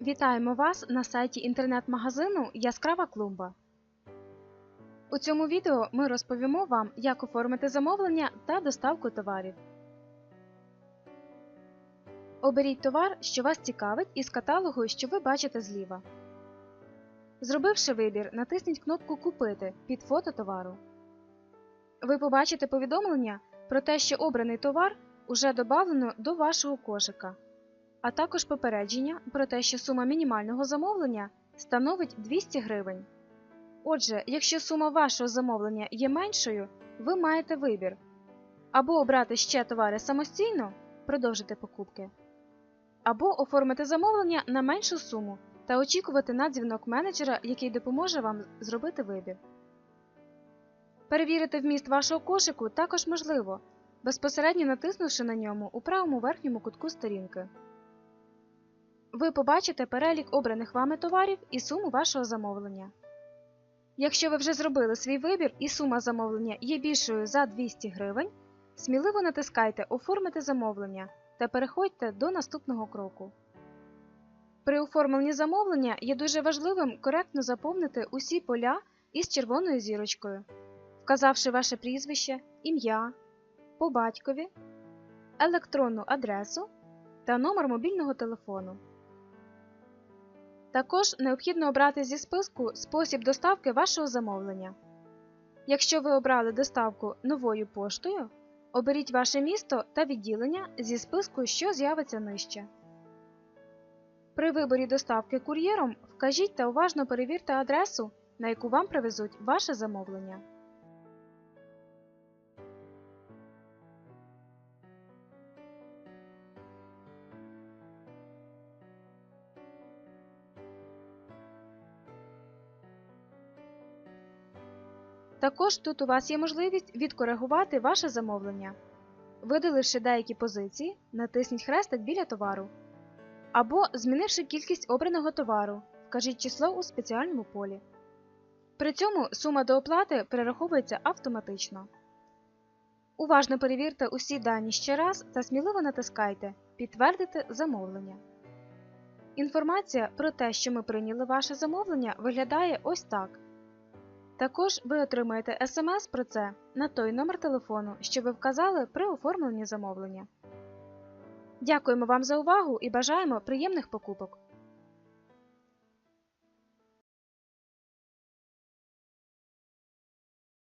Вітаємо вас на сайті інтернет-магазину Яскрава клумба. У цьому відео ми розповімо вам, як оформити замовлення та доставку товарів. Оберіть товар, що вас цікавить, із каталогу, що ви бачите зліва. Зробивши вибір, натисніть кнопку Купити під фото товару. Ви побачите повідомлення про те, що обраний товар уже додано до вашого кошика а також попередження про те, що сума мінімального замовлення становить 200 гривень. Отже, якщо сума вашого замовлення є меншою, ви маєте вибір або обрати ще товари самостійно, продовжити покупки, або оформити замовлення на меншу суму та очікувати на дзвінок менеджера, який допоможе вам зробити вибір. Перевірити вміст вашого кошику також можливо, безпосередньо натиснувши на ньому у правому верхньому кутку сторінки. Ви побачите перелік обраних вами товарів і суму вашого замовлення. Якщо ви вже зробили свій вибір і сума замовлення є більшою за 200 гривень, сміливо натискайте Оформити замовлення та переходьте до наступного кроку. При оформленні замовлення є дуже важливим коректно заповнити усі поля із червоною зірочкою, вказавши ваше прізвище, ім'я, по батькові, електронну адресу та номер мобільного телефону. Також необхідно обрати зі списку спосіб доставки вашого замовлення. Якщо ви обрали доставку новою поштою, оберіть ваше місто та відділення зі списку, що з'явиться нижче. При виборі доставки кур'єром вкажіть та уважно перевірте адресу, на яку вам привезуть ваше замовлення. Також тут у вас є можливість відкоригувати ваше замовлення. Видаливши деякі позиції, натисніть хрестик біля товару. Або, змінивши кількість обраного товару, вкажіть число у спеціальному полі. При цьому сума до оплати перераховується автоматично. Уважно перевірте усі дані ще раз та сміливо натискайте Підтвердити замовлення. Інформація про те, що ми прийняли ваше замовлення, виглядає ось так. Також ви отримаєте смс про це на той номер телефону, що ви вказали при оформленні замовлення. Дякуємо вам за увагу і бажаємо приємних покупок!